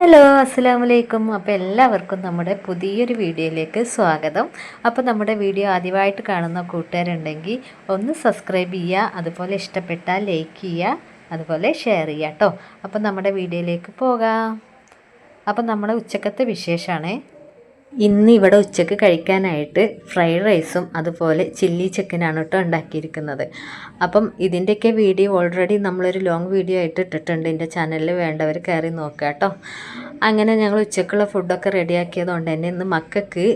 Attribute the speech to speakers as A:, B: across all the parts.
A: Hello അസ്സാം വലൈക്കും അപ്പോൾ എല്ലാവർക്കും നമ്മുടെ പുതിയൊരു വീഡിയോയിലേക്ക് സ്വാഗതം. അപ്പോൾ നമ്മുടെ വീഡിയോ ആദ്യമായിട്ട് കാണുന്ന കൂട്ടുകാരുണ്ടെങ്കിൽ ഒന്ന് സബ്സ്ക്രൈബ് ചെയ്യുക അതുപോലെ ഇഷ്ടപ്പെട്ടാൽ ലൈക്ക് ചെയ്യുക അതുപോലെ ഷെയർ ചെയ്യുക കേട്ടോ. അപ്പോൾ നമ്മുടെ വീഡിയോയിലേക്ക് പോകാം. അപ്പോൾ നമ്മുടെ ഉച്ചക്കത്തെ വിശേഷമാണേ. ഇന്ന് ഇവിടെ ഉച്ചയ്ക്ക് കഴിക്കാനായിട്ട് ഫ്രൈഡ് റൈസും അതുപോലെ ചില്ലി ചിക്കനാണ് കേട്ടോ ഉണ്ടാക്കിയിരിക്കുന്നത്. അപ്പം ഇതിന്റെയൊക്കെ വീഡിയോ ഓൾറെഡി നമ്മളൊരു ലോങ് വീഡിയോ ആയിട്ട് ഇട്ടിട്ടുണ്ട്. എന്റെ ചാനലിൽ വേണ്ടവർ കയറി നോക്കുക കേട്ടോ. അങ്ങനെ ഞങ്ങൾ ഉച്ചക്കുള്ള ഫുഡൊക്കെ റെഡിയാക്കിയത് കൊണ്ട് തന്നെ ഇന്ന് മക്കൾക്ക്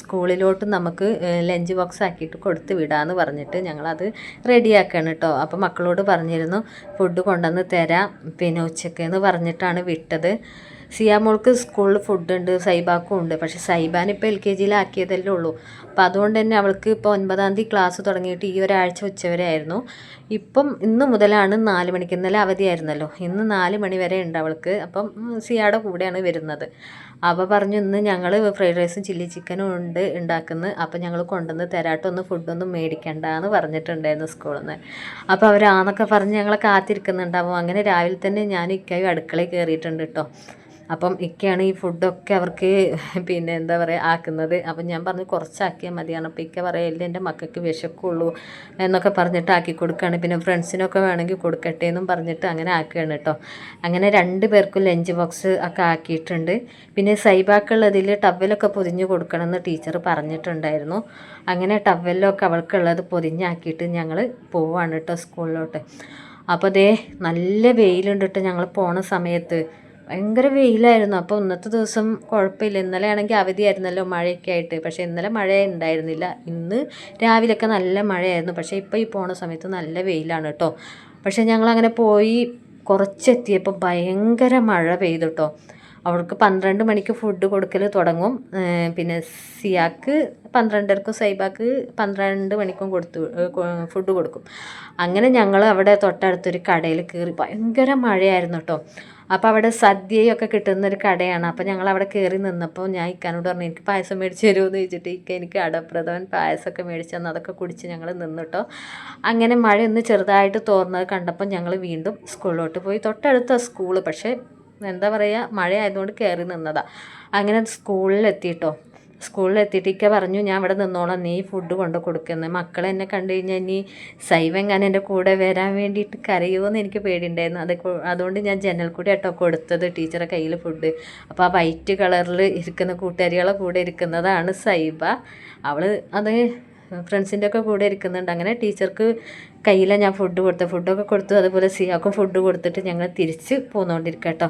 A: സ്കൂളിലോട്ട് നമുക്ക് ലഞ്ച് ബോക്സ് ആക്കിയിട്ട് കൊടുത്ത് വിടാമെന്ന് പറഞ്ഞിട്ട് ഞങ്ങളത് റെഡിയാക്കുകയാണ് കേട്ടോ. അപ്പോൾ മക്കളോട് പറഞ്ഞിരുന്നു ഫുഡ് കൊണ്ടുവന്ന് തരാം. പിന്നെ ഉച്ചയ്ക്ക് എന്ന് പറഞ്ഞിട്ടാണ് വിട്ടത്. സിയാമോൾക്ക് സ്കൂളിൽ ഫുഡുണ്ട് സൈബാക്കും ഉണ്ട്. പക്ഷെ സൈബാൻ ഇപ്പോൾ എൽ കെ ജിയിലാക്കിയതല്ലേ ഉള്ളൂ. അപ്പോൾ അതുകൊണ്ട് തന്നെ അവൾക്ക് ഇപ്പോൾ ഒൻപതാം തീയതി ക്ലാസ് തുടങ്ങിയിട്ട് ഈ ഒരാഴ്ച ഉച്ചവരെ ആയിരുന്നു. ഇപ്പം ഇന്ന് മുതലാണ് നാല് മണിക്ക് ഇന്നലെ അവധിയായിരുന്നല്ലോ. ഇന്ന് നാല് മണി വരെ ഉണ്ട് അവൾക്ക്. അപ്പം സിയാടെ കൂടെയാണ് വരുന്നത്. അപ്പോൾ പറഞ്ഞു ഇന്ന് ഞങ്ങൾ ഫ്രൈഡ് റൈസും ചില്ലി ചിക്കനും ഉണ്ട് ഉണ്ടാക്കുന്നത് അപ്പോൾ ഞങ്ങൾ കൊണ്ടുവന്ന് തരാട്ടോ ഒന്ന് ഫുഡൊന്നും മേടിക്കണ്ട എന്ന് പറഞ്ഞിട്ടുണ്ടായിരുന്നു സ്കൂളിൽ നിന്ന് അപ്പോൾ അവരാന്നൊക്കെ പറഞ്ഞ് ഞങ്ങളെ കാത്തിരിക്കുന്നുണ്ടാവും അങ്ങനെ രാവിലെ തന്നെ ഞാൻ ഇക്കായും അടുക്കളയിൽ കയറിയിട്ടുണ്ട് കേട്ടോ. അപ്പം ഇക്കയാണ് ഈ ഫുഡൊക്കെ അവർക്ക് പിന്നെ എന്താ പറയുക ആക്കുന്നത്. അപ്പം ഞാൻ പറഞ്ഞു കുറച്ചാക്കിയാൽ മതിയാണ് അപ്പോൾ ഇക്ക പറയല്ലേ എന്റെ മക്കൾക്ക് വിശക്കുള്ളൂ എന്നൊക്കെ പറഞ്ഞിട്ട് ആക്കി കൊടുക്കുകയാണ്. പിന്നെ ഫ്രണ്ട്സിനൊക്കെ വേണമെങ്കിൽ കൊടുക്കട്ടെ എന്നും പറഞ്ഞിട്ട് അങ്ങനെ ആക്കുകയാണ് കേട്ടോ. അങ്ങനെ രണ്ട് പേർക്കും ലഞ്ച് ബോക്സ് ഒക്കെ ആക്കിയിട്ടുണ്ട്. പിന്നെ സൈബാക്കുള്ളതിൽ ടവലൊക്കെ പൊതിഞ്ഞ് കൊടുക്കണമെന്ന് ടീച്ചർ പറഞ്ഞിട്ടുണ്ടായിരുന്നു. അങ്ങനെ ടവലൊക്കെ അവൾക്കുള്ളത് പൊതിഞ്ഞാക്കിയിട്ട് ഞങ്ങൾ പോവാണ് കേട്ടോ സ്കൂളിലോട്ട്. അപ്പോൾ അതേ നല്ല വെയിലുണ്ടിട്ട് ഞങ്ങൾ പോണ സമയത്ത്. ഭയങ്കര വെയിലായിരുന്നു. അപ്പോൾ ഇന്നത്തെ ദിവസം കുഴപ്പമില്ല. ഇന്നലെ ആണെങ്കിൽ അവധിയായിരുന്നല്ലോ മഴയൊക്കെ ആയിട്ട്. പക്ഷേ ഇന്നലെ മഴ ഉണ്ടായിരുന്നില്ല. ഇന്ന് രാവിലെയൊക്കെ നല്ല മഴയായിരുന്നു. പക്ഷേ ഇപ്പോൾ ഈ പോണ സമയത്ത് നല്ല വെയിലാണ് കേട്ടോ പക്ഷേ ഞങ്ങളങ്ങനെ പോയി കുറച്ചെത്തിയപ്പോൾ ഭയങ്കര മഴ പെയ്തു കേട്ടോ അവൾക്ക് പന്ത്രണ്ട് മണിക്ക് ഫുഡ് കൊടുക്കൽ തുടങ്ങും. പിന്നെ സിയാക്ക് പന്ത്രണ്ടരക്കും സൈബാക്ക് പന്ത്രണ്ട് മണിക്കും കൊടുത്തു ഫുഡ് കൊടുക്കും. അങ്ങനെ ഞങ്ങൾ അവിടെ തൊട്ടടുത്തൊരു കടയിൽ കയറി ഭയങ്കര മഴയായിരുന്നു കേട്ടോ അപ്പോൾ അവിടെ സദ്യയൊക്കെ കിട്ടുന്ന ഒരു കടയാണ്. അപ്പോൾ ഞങ്ങൾ അവിടെ കയറി നിന്നപ്പോൾ ഞാൻ ഇക്കാനോട് പറഞ്ഞു എനിക്ക് പായസം മേടിച്ച് തരുമോ എന്ന് ചോദിച്ചിട്ട് ഇക്ക എനിക്ക് അടപ്രഥമൻ പായസമൊക്കെ മേടിച്ച് തന്നു. അതൊക്കെ കുടിച്ച് ഞങ്ങൾ നിന്നിട്ടോ. അങ്ങനെ മഴ ഒന്ന് ചെറുതായിട്ട് തോർന്നത് കണ്ടപ്പോൾ ഞങ്ങൾ വീണ്ടും സ്കൂളിലോട്ട് പോയി. തൊട്ടടുത്ത സ്കൂൾ പക്ഷേ എന്താ പറയുക മഴ ആയതുകൊണ്ട് കയറി നിന്നതാണ് അങ്ങനെ സ്കൂളിലെത്തിയിട്ടോ സ്കൂളിലെത്തിയിട്ട് ഇക്ക പറഞ്ഞു ഞാൻ ഇവിടെ നിന്നോളാം നീ ഫുഡ് കൊണ്ട് കൊടുക്കുന്നത് മക്കൾ എന്നെ കണ്ടു കഴിഞ്ഞാൽ ഇനി സൈവെങ്ങാൻ എന്റെ കൂടെ വരാൻ വേണ്ടിയിട്ട് കരയുമെന്ന് എനിക്ക് പേടിയുണ്ടായിരുന്നു. അത് അതുകൊണ്ട് ഞാൻ ജനൽ കൂടി കേട്ടോ കൊടുത്തത് ടീച്ചറെ കയ്യിൽ ഫുഡ് അപ്പോൾ ആ വൈറ്റ് കളറിൽ ഇരിക്കുന്ന കൂട്ടുകാരികളെ കൂടെ ഇരിക്കുന്നതാണ് സൈബ. അവൾ അത് ഫ്രണ്ട്സിന്റെ ഒക്കെ കൂടെ ഇരിക്കുന്നുണ്ട്. അങ്ങനെ ടീച്ചർക്ക് കയ്യിലാണ് ഞാൻ ഫുഡ് കൊടുത്തത്. ഫുഡൊക്കെ കൊടുത്തു. അതുപോലെ സിയാക്കും ഫുഡ് കൊടുത്തിട്ട് ഞങ്ങൾ തിരിച്ച് പോന്നുകൊണ്ടിരിക്കാം കേട്ടോ.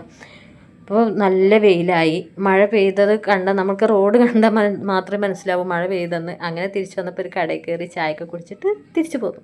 A: അപ്പോൾ നല്ല വെയിലായി. മഴ പെയ്തത് കണ്ട നമുക്ക് റോഡ് കണ്ടാൽ മാത്രമേ മനസ്സിലാവൂ മഴ പെയ്തെന്ന്. അങ്ങനെ തിരിച്ചു വന്നപ്പോൾ ഒരു കടയിൽ കയറി ചായയൊക്കെ കുടിച്ചിട്ട് തിരിച്ചു പോന്നു